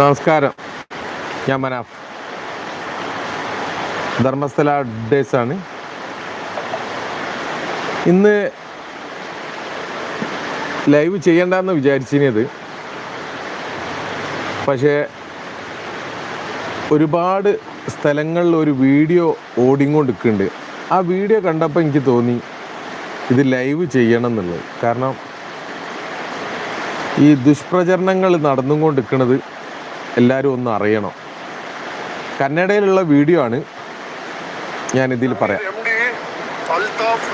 നമസ്കാരം. ഞാൻ മനാഫ്. ധർമ്മസ്ഥല ഡേസ് ആണ്. ഇന്ന് ലൈവ് ചെയ്യണ്ടെന്ന് വിചാരിച്ചിരുന്നത് പക്ഷേ ഒരുപാട് സ്ഥലങ്ങളിൽ ഒരു വീഡിയോ ഓടിക്കൊണ്ടിരിക്കുന്നുണ്ട് ആ വീഡിയോ കണ്ടപ്പോൾ എനിക്ക് തോന്നി ഇത് ലൈവ് ചെയ്യണം എന്നുള്ളത് കാരണം ഈ ദുഷ്പ്രചരണങ്ങൾ നടന്നുകൊണ്ടിരിക്കുന്നത് എല്ലാവരും ഒന്ന് അറിയണം കന്നഡയിലുള്ള വീഡിയോ ആണ് ഞാൻ ഇതിൽ പറയാം ಎಂ ಡಿ ಅಲ್ತಾಫ್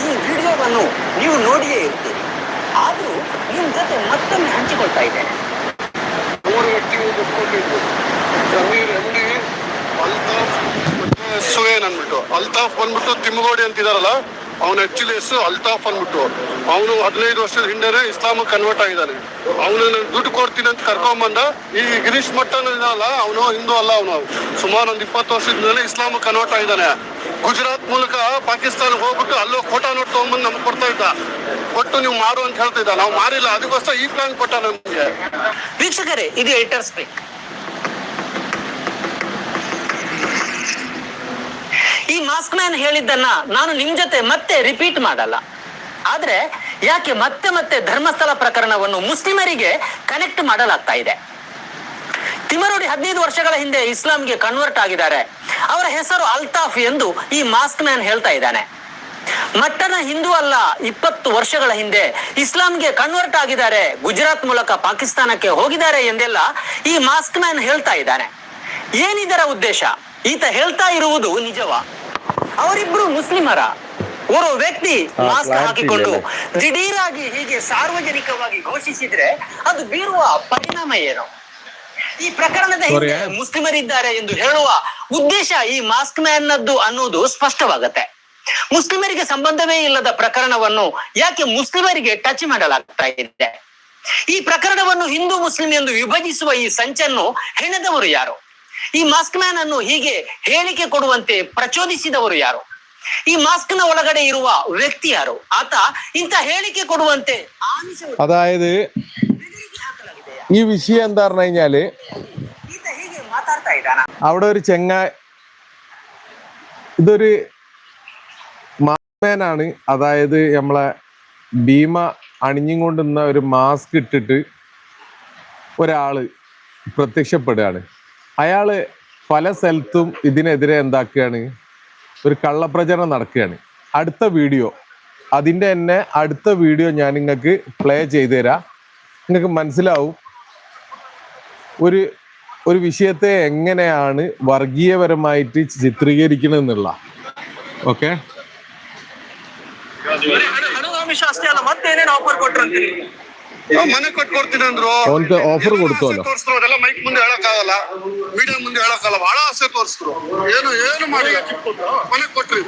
ಈ ವಿಡಿಯೋವನ್ನು ನೀವು ನೋಡಿಯೇ ಇರ್ತೀರಿ ಆದರೂ ನಿಮ್ಮ ಜೊತೆ ಮತ್ತೊಮ್ಮೆ ಹಂಚಿಕೊಳ್ತಾ ಇದ್ದೇನೆ ಮೂರು ವ್ಯಕ್ತಿಗಳು ಕೊಟ್ಕೊಂಡಿದ್ರು ಸಮೀರ್ ಎಂ ಡಿ ಅಲ್ತಾಫ್ ಮತ್ತೆ ಸುಹೇನ್ ಅಂದ್ಬಿಟ್ಟು ಅಲ್ತಾಫ್ ಬಂದ್ಬಿಟ್ಟು ತಿಮ್ಮಗೋಡಿ ಅಂತಿದಾರಲ್ಲ ಅವನ ಆಕ್ಚುಲಿ ಅಲ್ತಾಫ್ ಅಂದ್ಬಿಟ್ಟು. ಅವನು ಹದಿನೈದು ವರ್ಷದ ಹಿಂದೆನೆ ಇಸ್ಲಾಮ್ ಕನ್ವರ್ಟ್ ಆಗಿದ್ದಾನೆ. ಅವನು ದುಡ್ಡು ಕೊಡ್ತೀನಿ ಅಂತ ಕರ್ಕೊಂಬಂದ, ಈ ಗಿರೀಶ್ ಮಟ್ಟನ್ ಅಲ್ಲ ಅವನು ಹಿಂದೂ ಅಲ್ಲ ಅವನು. ಸುಮಾರು ಒಂದು ಇಪ್ಪತ್ತು ವರ್ಷದಿಂದಲೇ ಇಸ್ಲಾಮ್ ಕನ್ವರ್ಟ್ ಆಗಿದ್ದಾನೆ. ಗುಜರಾತ್ ಮೂಲಕ ಪಾಕಿಸ್ತಾನಕ್ಕೆ ಹೋಗ್ಬಿಟ್ಟು ಅಲ್ಲೋ ಕೋಟಾ ನೋಟ್ ತಗೊಂಬಂದು ನಮ್ಗೆ ಕೊಡ್ತಾ ಇದ್ದ. ಕೊಟ್ಟು ನೀವು ಮಾಡು ಅಂತ ಹೇಳ್ತಾ ಇದ್ದ. ನಾವು ಮಾರಿಲ್ಲ, ಅದಕ್ಕೋಸ್ಕರ ಈ ಪ್ಲಾನ್ ಕೊಟ್ಟ ನಮ್ಗೆ. ವೀಕ್ಷಕರೇ, ಇದು ಎಡಿಟರ್ ಸ್ಪೀಕ್ ಮಾಸ್ಕ್ ಮ್ಯಾನ್ ಹೇಳಿದ್ದನ್ನ ನಾನು ನಿಮ್ ಜೊತೆ ಮತ್ತೆ ರಿಪೀಟ್ ಮಾಡಲ್ಲ. ಆದ್ರೆ ಯಾಕೆ ಮತ್ತೆ ಮತ್ತೆ ಧರ್ಮಸ್ಥಳ ಪ್ರಕರಣವನ್ನು ಮುಸ್ಲಿಮರಿಗೆ ಕನೆಕ್ಟ್ ಮಾಡಲಾಗ್ತಾ ಇದೆ? ತಿಮರೋಡಿ ಹದಿನೈದು ವರ್ಷಗಳ ಹಿಂದೆ ಇಸ್ಲಾಂಗೆ ಕನ್ವರ್ಟ್ ಆಗಿದ್ದಾರೆ. ಅವರ ಹೆಸರು ಅಲ್ತಾಫ್ ಎಂದು ಈ ಮಾಸ್ಕ್ ಮ್ಯಾನ್ ಹೇಳ್ತಾ ಇದ್ದಾನೆ. ಮಟ್ಟನ ಹಿಂದೂ ಅಲ್ಲ, ಇಪ್ಪತ್ತು ವರ್ಷಗಳ ಹಿಂದೆ ಇಸ್ಲಾಂಗೆ ಕನ್ವರ್ಟ್ ಆಗಿದ್ದಾರೆ. ಗುಜರಾತ್ ಮೂಲಕ ಪಾಕಿಸ್ತಾನಕ್ಕೆ ಹೋಗಿದ್ದಾರೆ ಎಂದೆಲ್ಲ ಈ ಮಾಸ್ಕ್ ಮ್ಯಾನ್ ಹೇಳ್ತಾ ಇದ್ದಾನೆ. ಏನಿದರ ಉದ್ದೇಶ? ಈತ ಹೇಳ್ತಾ ಇರುವುದು ನಿಜವಾ? ಅವರಿಬ್ರು ಮುಸ್ಲಿಮರ. ಓರ್ವ ವ್ಯಕ್ತಿ ಮಾಸ್ಕ್ ಹಾಕಿಕೊಂಡು. ದಿಢೀರಾಗಿ ಹೀಗೆ ಸಾರ್ವಜನಿಕವಾಗಿ ಘೋಷಿಸಿದ್ರೆ ಅದು ಬೀರುವ ಪರಿಣಾಮ ಏನು? ಈ ಪ್ರಕರಣದ ಹಿಂದೆ ಮುಸ್ಲಿಮರಿದ್ದಾರೆ ಎಂದು ಹೇಳುವ ಉದ್ದೇಶ ಈ ಮಾಸ್ಕ್ ಮ್ಯಾನ್ ಅನ್ನೋದು ಅನ್ನುವುದು ಸ್ಪಷ್ಟವಾಗತ್ತೆ. ಮುಸ್ಲಿಮರಿಗೆ ಸಂಬಂಧವೇ ಇಲ್ಲದ ಪ್ರಕರಣವನ್ನು ಯಾಕೆ ಮುಸ್ಲಿಮರಿಗೆ ಟಚ್ ಮಾಡಲಾಗ್ತಾ ಇದೆ? ಈ ಪ್ರಕರಣವನ್ನು ಹಿಂದೂ ಮುಸ್ಲಿಂ ಎಂದು ವಿಭಜಿಸುವ ಈ ಸಂಚನ್ನು ಹೆಣೆದವರು ಯಾರು? ಈ ಮಾಸ್ಕ್ ಮ್ಯಾನ್ ಅನ್ನು ಹೀಗೆ ಹೇಳಿಕೆ ಕೊಡುವಂತೆ ಪ್ರಚೋದಿಸಿದವರು ಯಾರು ಈ ಮಾಸ್ಕ್ ನ ಒಳಗಡೆ ಇರುವ ವ್ಯಕ್ತಿ ಯಾರು ಆತ ಇಂಥ ಹೇಳಿಕೆ ಕೊಡುವಂತೆ ಆಮಿಷ അതായത് ಬೆದರಿಕೆ ಹಾಕಲಾಗಿದೆಯಾ ഈ വിഷയം എന്താ പറഞ്ഞു കഴിഞ്ഞാല് ಈತ ಹೀಗೆ ಮಾತಾಡ್ತಾ ಇದ್ದಾನ അവിടെ ഒരു ചെങ്ങ ഇതൊരു മാസ്മാനാണ് അതായത് നമ്മളെ ഭീമ അണിഞ്ഞും കൊണ്ടുന്ന ഒരു മാസ്ക് ഇട്ടിട്ട് ഒരാള് പ്രത്യക്ഷപ്പെടുകയാണ് അയാൾ പല സ്ഥലത്തും ഇതിനെതിരെ എന്താക്കുകയാണ്? ഒരു കള്ളപ്രചരണം നടക്കുകയാണ്. അടുത്ത വീഡിയോ. അതിന്റെ തന്നെ അടുത്ത വീഡിയോ ഞാൻ നിങ്ങൾക്ക് പ്ലേ ചെയ്തു തരാം നിങ്ങൾക്ക് മനസ്സിലാവും. ഒരു ഒരു വിഷയത്തെ എങ്ങനെയാണ് വർഗീയപരമായിട്ട് ചിത്രീകരിക്കണമെന്നുള്ള ഓക്കെ? ഓഫർ കൊടുത്തോല്ലോ ಬಹಳ ಆಸೆ ತೋರಿಸಿದ್ರು ಏನು ಏನು ಮಾಡಿ ಮನೆ ಕೊಟ್ರಿ.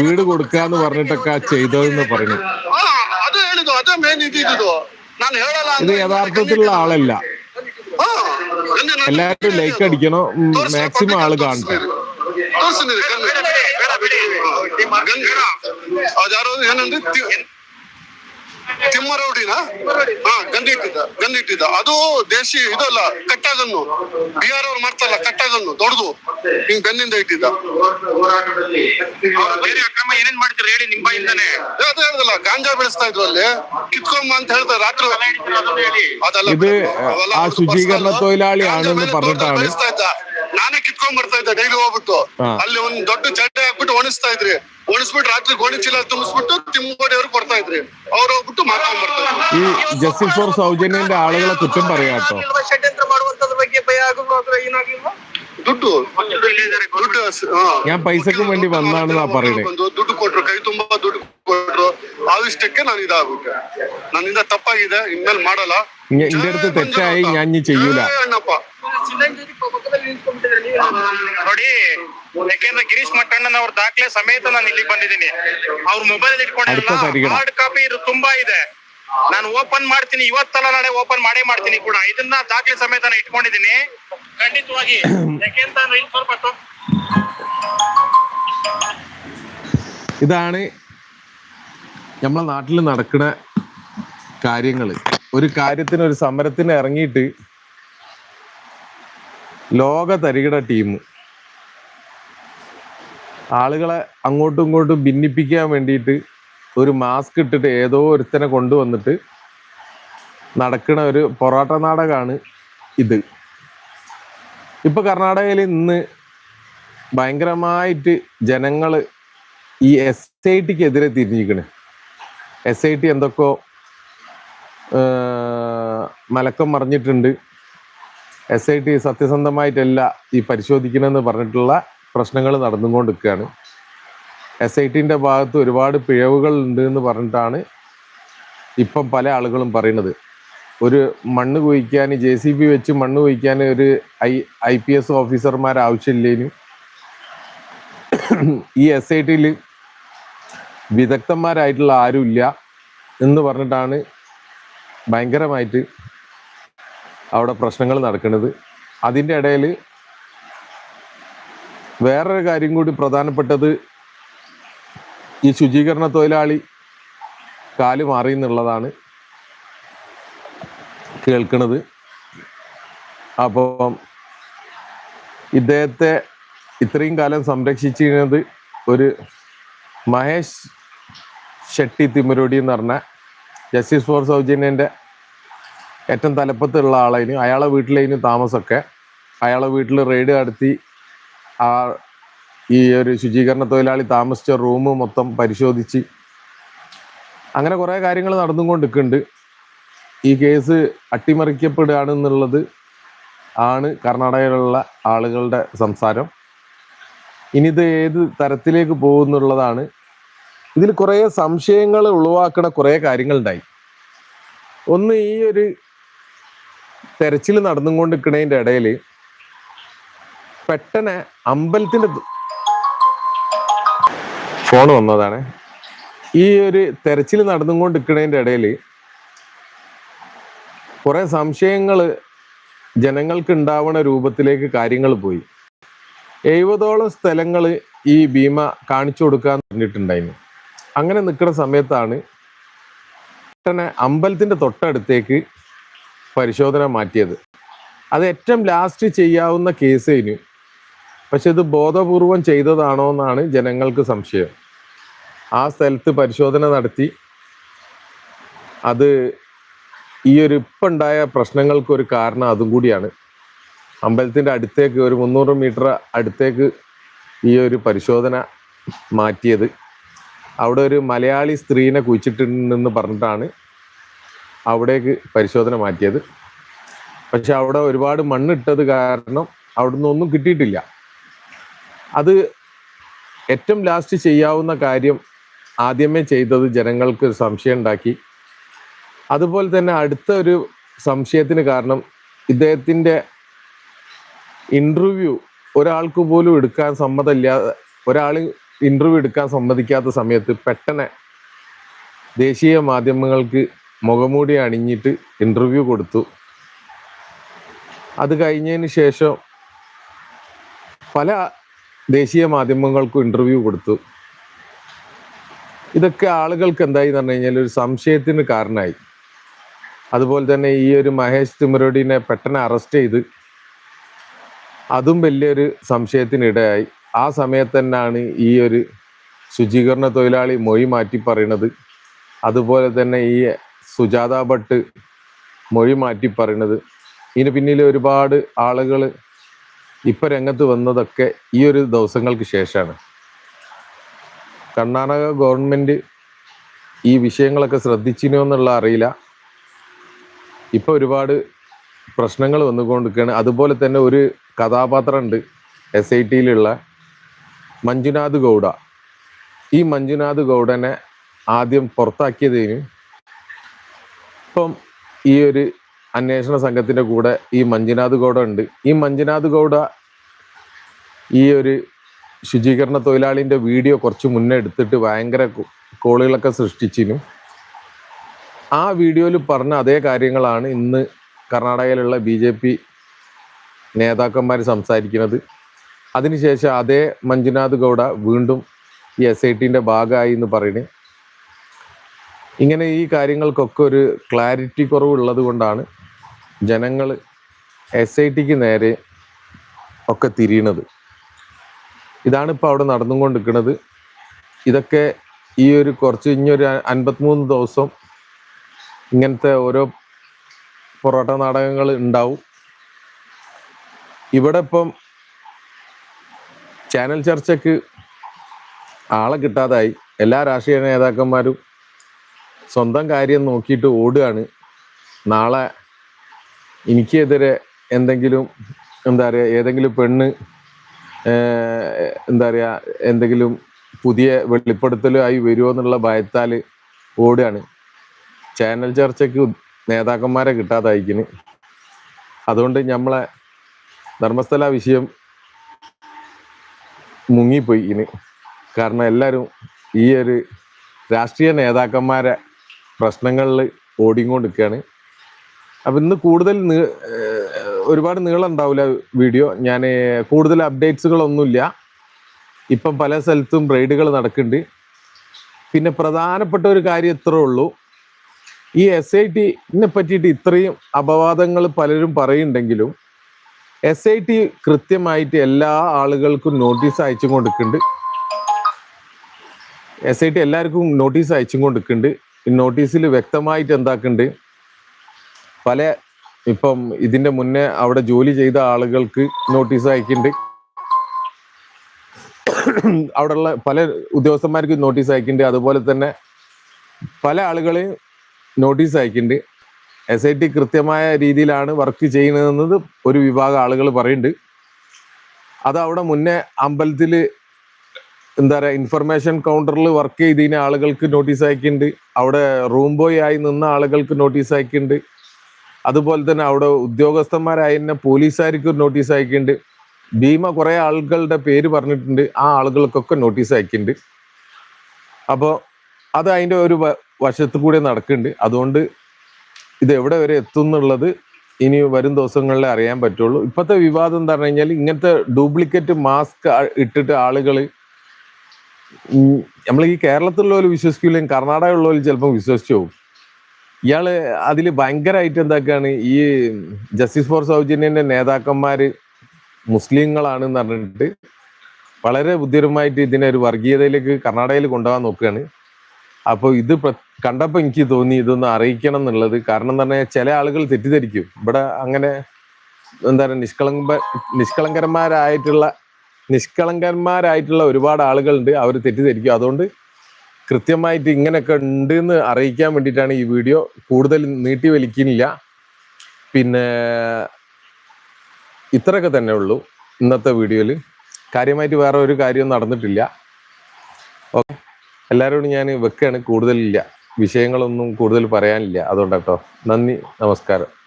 വീട് കൊടുക്കാന്ന് പറഞ്ഞിട്ടൊക്കെ ചെയ്തതെന്ന് പറയുന്നു ಆ ಅದೇ ಹೇಳಿದ್ದು ಅದೇ ಮೇನ್ ಇದ್ದಿದ್ದು ನಾನು ಹೇಳಲ್ಲ ഇത് ಅಂದ್ರೆ യഥാർത്ഥത്തിലുള്ള ആളല്ല ಹಾ ನಂಗೆ ನಾನು എല്ലാവരും ലൈക്ക് അടിക്കണോ ಏನಂದ್ರೆ ತಿಮ್ಮರೌಡಿನ ಹಾ ಗಂಧ ಇಟ್ಟಿದ್ದ ಗಂಧ ಇಟ್ಟಿದ್ದ ಅದು ದೇಶಿ ಇದಲ್ಲ ಕಟ್ಟಾಗನ್ನು ಬಿಹಾರ್ ಅವ್ರು ಮಾಡ್ತಾರಲ್ಲ ಕಟ್ಟಾಗನ್ನು ದೊಡ್ಡದು ಹಿಂಗ್ ಬೆನ್ನಿಂದ ಇಟ್ಟಿದ್ದ ಬೇರೆ ಅಕ್ರಮ ಏನೇನ್ ಮಾಡ್ತೀರಿ ಹೇಳಿ ನಿಮ್ಮ ಬಾಯಿಂದಾನೆ ಏ, ಅದೇ ಹೇಳ್ದಲ್ಲ ಗಾಂಜಾ ಬೆಳೆಸ್ತಾ ಇದ್ರು ಅಲ್ಲಿ ಕಿತ್ಕೊಂಬ ಅಂತ ಹೇಳ್ತಾರೆ ರಾತ್ರಿ ಅದೆಲ್ಲ ഇത് ಅವೆಲ್ಲ ആ ಅವ್ರ್ದು ശുചീകരണ personal. തൊഴിലാളിയാണെന്ന് ಗಾಂಜಾ ಬೆಳೆ- പറഞ്ഞിട്ടാണ് ಬೆಳೆಸ್ತಾ ಇದ್ದ ನಾನೇ ಕಿತ್ಕೊಂಡ್ ಬರ್ತಾ ಇದ್ದೆ ಡೈಲಿ ಹೋಗ್ಬಿಟ್ಟು ಹಾ. ಅಲ್ಲಿ ಒಂದ್ ದೊಡ್ಡ ಜಡ್ಡೆ ಹಾಕ್ಬಿಟ್ಟು ಒಣಸ್ತಾ ಇದ್ರಿ ಒಣಸ್ಬಿಟ್ಟು ರಾತ್ರಿ ಗೋಣಿ ಚೀಲ ತುಂಬಿಸ್ಬಿಟ್ಟು ತಿಮ್ಮಗೋಡಿ ಅವ್ರಿಗೆ ಕೊಡ್ತಾ ಇದ್ರಿ ಅವ್ರು ಹೋಗ್ಬಿಟ್ಟು ಮಾಡ್ಕೊಂಡ್ ಬರ್ತಾ ಇದ್ರು ഈ ജസ്റ്റിസ് ഫോർ സൗജന്യന്റെ ആളുകളെ കുറ്റം പറയാം കേട്ടോ ಷಡ್ಯಂತ್ರ ಮಾಡುವಂತದ್ರ ಬಗ್ಗೆ ಭಯ ಆಗುವ ಏನಾಗಿಲ್ವಾ ದುಡ್ಡು ದುಡ್ಡು ಹಸ್- ಹಾ. ഞാൻ പൈസക്ക് വേണ്ടി വന്നാണെന്നാ പറയണേ ಬಂದು ದುಡ್ಡು ಕೊಟ್ರು ಕೈ ತುಂಬಾ ದುಡ್ಡು ಕೊಟ್ರು ಆವಿಷ್ಟಕ್ಕೆ ನಾನು ಇದಾಗ್ಬಿಟ್ಟೆ ನನ್ನಿಂದ ತಪ್ಪಾಗಿದೆ ಇನ್ಮೇಲೆ ಮಾಡಲ್ಲ ഇങ്ങ- ഇന്റെ അടുത്ത് തെറ്റായി ഞാൻ ഇനി ചെയ്യൂല ಜೈ ಅಣ್ಣಪ್ಪ ನೋಡಿ ಯಾಕೆಂದ್ರೆ ಗಿರೀಶ್ ಮಟ್ಟಣ್ಣನ ಅವ್ರ ದಾಖಲೆ ಸಮೇತ ನಾನು ಇಲ್ಲಿ ಬಂದಿದ್ದೀನಿ ಅವ್ರ ಮೊಬೈಲ್ ಇಟ್ಕೊಂಡಿಲ್ಲ ಅರ್ಥ ಸರಿಗಿಡ. ಹಾರ್ಡ್ ಕಾಪಿ ಇದು ತುಂಬಾ ಇದೆ ನಾನು ಓಪನ್ ಮಾಡ್ತೀನಿ ಇವತ್ತಲ್ಲ ನಾಳೆ ಓಪನ್ ಮಾಡೇ ಮಾಡ್ತೀನಿ ಕೂಡ ಇದನ್ನ ದಾಖಲೆ ಸಮೇತ ನಾನು ಇಟ್ಕೊಂಡಿದ್ದೀನಿ ಖಂಡಿತವಾಗಿ ಯಾಕೆಂತಂದ್ರೆ ಇಲ್ಲಿ ಸ್ವಲ್ಪ ತೊ- ഇതാണ് നമ്മളെ നാട്ടിൽ നടക്കുന്ന കാര്യങ്ങൾ ഒരു കാര്യത്തിന് ഒരു സമരത്തിന് ഇറങ്ങിയിട്ട് ലോക തരികിട ടീം ആളുകളെ അങ്ങോട്ടും ഇങ്ങോട്ടും ഭിന്നിപ്പിക്കാൻ വേണ്ടിയിട്ട് ഒരു മാസ്ക് ഇട്ടിട്ട് ഏതോ ഒരുത്തനെ കൊണ്ടുവന്നിട്ട് നടക്കുന്ന ഒരു പൊറാട്ട നാടകമാണ് ഇത്. ഇപ്പൊ കർണാടകയിൽ ഇന്ന് ഭയങ്കരമായിട്ട് ജനങ്ങൾ ഈ എസ് ഐ ടിക്കെതിരെ തിരിഞ്ഞിരിക്കണ്. എസ് ഐ ടി എന്തൊക്കെയോ മലക്കം മറിഞ്ഞിട്ടുണ്ട്. എസ് ഐ ടി സത്യസന്ധമായിട്ടല്ല ഈ പരിശോധിക്കണമെന്ന് പറഞ്ഞിട്ടുള്ള പ്രശ്നങ്ങൾ നടന്നുകൊണ്ടിരിക്കുകയാണ്. എസ് ഐ ടിന്റെ ഭാഗത്ത് ഒരുപാട് പിഴവുകൾ ഉണ്ട് എന്ന് പറഞ്ഞിട്ടാണ് ഇപ്പം പല ആളുകളും പറയുന്നത്. ഒരു മണ്ണ് കുഴിക്കാൻ ജെ സി ബി വെച്ച് മണ്ണ് കുഴിക്കാൻ ഒരു ഐ ഐ പി എസ് ഓഫീസർമാർ ആവശ്യമില്ലേനും. ഈ എസ് ഐ ടിയിൽ വിദഗ്ധന്മാരായിട്ടുള്ള ആരുമില്ല എന്ന് പറഞ്ഞിട്ടാണ് ഭയങ്കരമായിട്ട് അവിടെ പ്രശ്നങ്ങൾ നടക്കുന്നത്. അതിന്റെ ഇടയിൽ വേറൊരു കാര്യം കൂടി പ്രധാനപ്പെട്ടത് ഈ ശുചീകരണ തൊഴിലാളി കാൽ മാറി എന്നുള്ളതാണ് കേൾക്കുന്നത് അപ്പം ഇദ്ദേഹത്തെ ഇത്രയും കാലം സംരക്ഷിച്ചിരുന്നത് ഒരു മഹേഷ് ഷെട്ടി തിമ്മരോടി എന്ന് പറഞ്ഞ ജസ്റ്റിസ് ഫോർ സൗജന്യന്റെ ഏറ്റവും തലപ്പത്തുള്ള ആളതിന് അയാളെ വീട്ടിലേന് താമസമൊക്കെ. അയാളെ വീട്ടിൽ റെയ്ഡ് നടത്തി ആ ഈ ഒരു ശുചീകരണ തൊഴിലാളി താമസിച്ച റൂം മൊത്തം പരിശോധിച്ച് അങ്ങനെ കുറേ കാര്യങ്ങൾ നടന്നുകൊണ്ടിരിക്കുന്നുണ്ട്. ഈ കേസ് അട്ടിമറിക്കപ്പെടുകയാണെന്നുള്ളത് ആണ് കർണാടകയിലുള്ള ആളുകളുടെ സംസാരം. ഇനി ഇത് ഏത് തരത്തിലേക്ക് പോകുന്നുള്ളതാണ്. ഇതിൽ കുറേ സംശയങ്ങൾ ഉളവാക്കുന്ന കുറേ കാര്യങ്ങളുണ്ടായി. ഒന്ന് ഈ ഒരു തെരച്ചിൽ നടന്നുകൊണ്ടിരിക്കുന്നതിന്റെ ഇടയിൽ പെട്ടെന്ന് അമ്പലത്തിന്റെ ഫോൺ വന്നതാണ്. ഈ ഒരു തെരച്ചിൽ നടന്നുകൊണ്ടിരിക്കുന്നതിന്റെ ഇടയിൽ കുറെ സംശയങ്ങൾ ജനങ്ങൾക്ക് ഉണ്ടാവുന്ന രൂപത്തിലേക്ക് കാര്യങ്ങൾ പോയി. എഴുപതോളം സ്ഥലങ്ങൾ ഈ ഭീമ കാണിച്ചു കൊടുക്കാൻ പറഞ്ഞിട്ടുണ്ടായിരുന്നു. അങ്ങനെ നിൽക്കുന്ന സമയത്താണ് പെട്ടെന്ന് അമ്പലത്തിന്റെ തൊട്ടടുത്തേക്ക് പരിശോധന മാറ്റിയത്. അത് ഏറ്റവും ലാസ്റ്റ് ചെയ്യാവുന്ന കേസേനു പക്ഷെ ഇത് ബോധപൂർവം ചെയ്തതാണോ എന്നാണ് ജനങ്ങൾക്ക് സംശയം. ആ സ്ഥലത്ത് പരിശോധന നടത്തി. അത് ഈ ഒരു ഇപ്പം ഉണ്ടായ പ്രശ്നങ്ങൾക്ക് ഒരു കാരണം അതും കൂടിയാണ്. അമ്പലത്തിന്റെ അടുത്തേക്ക് ഒരു മുന്നൂറ് മീറ്റർ അടുത്തേക്ക് ഈ ഒരു പരിശോധന മാറ്റിയത്. അവിടെ ഒരു മലയാളി സ്ത്രീനെ കുഴിച്ചിട്ടുണ്ടെന്ന് പറഞ്ഞിട്ടാണ് അവിടേക്ക് പരിശോധന മാറ്റിയത്. പക്ഷെ അവിടെ ഒരുപാട് മണ്ണിട്ടത് കാരണം അവിടുന്ന് ഒന്നും കിട്ടിയിട്ടില്ല. അത് ഏറ്റവും ലാസ്റ്റ് ചെയ്യാവുന്ന കാര്യം ആദ്യമേ ചെയ്തത് ജനങ്ങൾക്ക് സംശയം ഉണ്ടാക്കി. അതുപോലെ തന്നെ അടുത്ത ഒരു സംശയത്തിന് കാരണം ഇദ്ദേഹത്തിന്റെ ഇന്റർവ്യൂ ഒരാൾക്ക് പോലും എടുക്കാൻ സമ്മതമില്ലാതെ ഒരാൾ ഇന്റർവ്യൂ എടുക്കാൻ സമ്മതിക്കാത്ത സമയത്ത് പെട്ടെന്ന് ദേശീയ മാധ്യമങ്ങൾക്ക് മുഖമൂടി അണിഞ്ഞിട്ട് ഇന്റർവ്യൂ കൊടുത്തു. അത് കഴിഞ്ഞതിന് ശേഷം പല ദേശീയ മാധ്യമങ്ങൾക്കും ഇന്റർവ്യൂ കൊടുത്തു. ഇതൊക്കെ ആളുകൾക്ക് എന്തായി എന്ന് പറഞ്ഞു കഴിഞ്ഞാൽ ഒരു സംശയത്തിന് കാരണമായി. അതുപോലെ തന്നെ ഈ ഒരു മഹേഷ് തിമരോടിനെ പെട്ടെന്ന് അറസ്റ്റ് ചെയ്ത് അതും വലിയൊരു സംശയത്തിനിടയായി. ആ സമയത്ത് തന്നെയാണ് ഈ ഒരു ശുചീകരണ തൊഴിലാളി മൊഴി മാറ്റി പറയണത്. അതുപോലെ തന്നെ ഈ സുജാത ഭട്ട് മൊഴി മാറ്റി പറയണത്. ഇതിന് പിന്നിൽ ഒരുപാട് ആളുകൾ ഇപ്പം രംഗത്ത് വന്നതൊക്കെ ഈ ഒരു ദിവസങ്ങൾക്ക് ശേഷമാണ് കർണാടക ഗവൺമെന്റ് ഈ വിഷയങ്ങളൊക്കെ ശ്രദ്ധിച്ചിനോ എന്നുള്ള അറിയില്ല. ഇപ്പൊ ഒരുപാട് പ്രശ്നങ്ങൾ വന്നുകൊണ്ടിരിക്കുകയാണ്. അതുപോലെ തന്നെ ഒരു കഥാപാത്രമുണ്ട് എസ് ഐ ടിയിലുള്ള മഞ്ജുനാഥ് ഗൗഡ. ഈ മഞ്ജുനാഥ് ഗൗഡനെ ആദ്യം പുറത്താക്കിയതിന് ഇപ്പം ഈ ഒരു അന്വേഷണ സംഘത്തിന്റെ കൂടെ ഈ മഞ്ജുനാഥ് ഗൗഡ ഉണ്ട്. ഈ മഞ്ജുനാഥ് ഗൗഡ ഈ ഒരു ശുചീകരണ തൊഴിലാളിന്റെ വീഡിയോ കുറച്ച് മുന്നേ എടുത്തിട്ട് ഭയങ്കര കോളുകളൊക്കെ സൃഷ്ടിച്ചിരുന്നു. ആ വീഡിയോയിൽ പറഞ്ഞ അതേ കാര്യങ്ങളാണ് ഇന്ന് കർണാടകയിലുള്ള ബി ജെ പി നേതാക്കന്മാർ സംസാരിക്കുന്നത്. അതിനുശേഷം അതേ മഞ്ജുനാഥ് ഗൗഡ വീണ്ടും ഈ എസ് ഐ ടിന്റെ ഭാഗമായി എന്ന് പറയുന്നത് ഇങ്ങനെ ഈ കാര്യങ്ങൾക്കൊക്കെ ഒരു ക്ലാരിറ്റി കുറവുള്ളത് കൊണ്ടാണ് ജനങ്ങൾ എസ് ഐ ടിക്ക് നേരെ ഒക്കെ തിരിയണത്. ഇതാണ് ഇപ്പോൾ അവിടെ നടന്നുകൊണ്ടിരിക്കുന്നത് ഇതൊക്കെ ഈ ഒരു കുറച്ച് ഇനിയൊരു അൻപത്തിമൂന്ന് ദിവസം ഇങ്ങനത്തെ ഓരോ പൊറോട്ട നാടകങ്ങൾ ഉണ്ടാവും. ഇവിടെ ഇപ്പം ചാനൽ ചർച്ചയ്ക്ക് ആളെ കിട്ടാതായി. എല്ലാ രാഷ്ട്രീയ നേതാക്കന്മാരും സ്വന്തം കാര്യം നോക്കിയിട്ട് ഓടുകയാണ്. നാളെ എനിക്കെതിരെ എന്തെങ്കിലും എന്താ പറയുക ഏതെങ്കിലും പെണ്ണ് എന്താ പറയുക എന്തെങ്കിലും പുതിയ വെളിപ്പെടുത്തലായി വരുമോ എന്നുള്ള ഭയത്താൽ ഓടുകയാണ്. ചാനൽ ചർച്ചയ്ക്ക് നേതാക്കന്മാരെ കിട്ടാതായിക്കിന് അതുകൊണ്ട് നമ്മളെ ധർമ്മസ്ഥല വിഷയം മുങ്ങിപ്പോയി ഇനി കാരണം എല്ലാവരും ഈ ഒരു രാഷ്ട്രീയ നേതാക്കന്മാരെ പ്രശ്നങ്ങളിൽ ഓടിക്കൊണ്ടിരിക്കുകയാണ്. അപ്പം ഇന്ന് കൂടുതൽ ഒരുപാട് നീളം ഉണ്ടാവില്ല വീഡിയോ. ഞാൻ കൂടുതൽ അപ്ഡേറ്റ്സുകളൊന്നുമില്ല. ഇപ്പം പല സ്ഥലത്തും റെയ്ഡുകൾ നടക്കുന്നുണ്ട്. പിന്നെ പ്രധാനപ്പെട്ട ഒരു കാര്യം ഇത്രേ ഉള്ളൂ. ഈ എസ് ഐ ടിനെ പറ്റിയിട്ട് ഇത്രയും അപവാദങ്ങൾ പലരും പറയുന്നുണ്ടെങ്കിലും എസ് ഐ ടി കൃത്യമായിട്ട് എല്ലാ ആളുകൾക്കും നോട്ടീസ് അയച്ചു കൊടുക്കുന്നുണ്ട്. എസ് ഐ ടി എല്ലാവർക്കും നോട്ടീസ് അയച്ചു കൊടുക്കുന്നുണ്ട്. നോട്ടീസിൽ വ്യക്തമായിട്ട് എന്താക്കുന്നുണ്ട്? പല ഇപ്പം ഇതിന്റെ മുന്നേ അവിടെ ജോലി ചെയ്ത ആളുകൾക്ക് നോട്ടീസ് അയക്കുന്നുണ്ട് അവിടെയുള്ള പല ഉദ്യോഗസ്ഥന്മാർക്ക് നോട്ടീസ് അയക്കുന്നുണ്ട് അതുപോലെ തന്നെ പല ആളുകളെയും നോട്ടീസ് അയക്കുന്നുണ്ട് എസ് ഐ ടി കൃത്യമായ രീതിയിലാണ് വർക്ക് ചെയ്യുന്നതെന്നത് ഒരു വിഭാഗം ആളുകൾ പറയുന്നുണ്ട് അത് അവിടെ മുന്നേ അമ്പലത്തിൽ എന്താ പറയുക ഇൻഫർമേഷൻ കൗണ്ടറിൽ വർക്ക് ചെയ്തതിന് ആളുകൾക്ക് നോട്ടീസ് അയക്കുന്നുണ്ട് അവിടെ റൂം ബോയ് ആയി നിന്ന ആളുകൾക്ക് നോട്ടീസ് അയക്കുന്നുണ്ട് അതുപോലെ തന്നെ അവിടെ ഉദ്യോഗസ്ഥന്മാരായ തന്നെ പോലീസുകാർക്ക് നോട്ടീസ് അയക്കുന്നുണ്ട്. ഭീമ കുറെ ആളുകളുടെ പേര് പറഞ്ഞിട്ടുണ്ട്. ആ ആളുകൾക്കൊക്കെ നോട്ടീസ് അയക്കുന്നുണ്ട്. അപ്പോൾ അത് അതിന്റെ ഒരു വശത്ത് കൂടെ നടക്കുന്നുണ്ട്. അതുകൊണ്ട് ഇത് എവിടെ വരെ എത്തും എന്നുള്ളത് ഇനി വരും ദിവസങ്ങളിൽ അറിയാൻ പറ്റുള്ളൂ. ഇപ്പോഴത്തെ വിവാദം എന്ന് പറഞ്ഞു കഴിഞ്ഞാൽ ഇങ്ങനത്തെ ഡ്യൂപ്ലിക്കേറ്റ് മാസ്ക് ഇട്ടിട്ട് ആളുകൾ നമ്മൾ ഈ കേരളത്തിലുള്ളവർ വിശ്വസിക്കില്ലെങ്കിൽ കർണാടക ഉള്ളവർ ചിലപ്പോൾ വിശ്വസിച്ചു പോകും. ഇയാൾ അതിൽ ഭയങ്കരമായിട്ട് എന്താക്കാണ് ഈ ജസ്റ്റിസ് ഫോർ സൗജന്യന്റെ നേതാക്കന്മാര് മുസ്ലിങ്ങളാണെന്ന് പറഞ്ഞിട്ട് വളരെ ബുദ്ധിപരമായിട്ട് ഇതിനെ ഒരു വർഗീയതയിലേക്ക് കർണാടകയിൽ കൊണ്ടുപോകാൻ നോക്കുകയാണ്. അപ്പോൾ ഇത് കണ്ടപ്പോൾ എനിക്ക് തോന്നി ഇതൊന്ന് അറിയിക്കണം എന്നുള്ളത്. കാരണം എന്ന് പറഞ്ഞാൽ ചില ആളുകൾ തെറ്റിദ്ധരിക്കും. ഇവിടെ അങ്ങനെ എന്താ പറയുക നിഷ്കളങ്ക നിഷ്കളങ്കരന്മാരായിട്ടുള്ള നിഷ്കളങ്കന്മാരായിട്ടുള്ള ഒരുപാട് ആളുകളുണ്ട്. അവർ തെറ്റിദ്ധരിക്കും. അതുകൊണ്ട് കൃത്യമായിട്ട് ഇങ്ങനെയൊക്കെ ഉണ്ട് എന്ന് അറിയിക്കാൻ വേണ്ടിയിട്ടാണ് ഈ വീഡിയോ കൂടുതൽ നീട്ടി വലിക്കുന്നില്ല. പിന്നെ ഇത്രയൊക്കെ തന്നെ ഉള്ളൂ ഇന്നത്തെ വീഡിയോയിൽ. കാര്യമായിട്ട് വേറെ ഒരു കാര്യവും നടന്നിട്ടില്ല. ഓക്കെ. എല്ലാവരോടും ഞാൻ വെക്കുകയാണ്. കൂടുതലില്ല. വിഷയങ്ങളൊന്നും കൂടുതൽ പറയാനില്ല. അതുകൊണ്ടാട്ടോ. നന്ദി. നമസ്കാരം.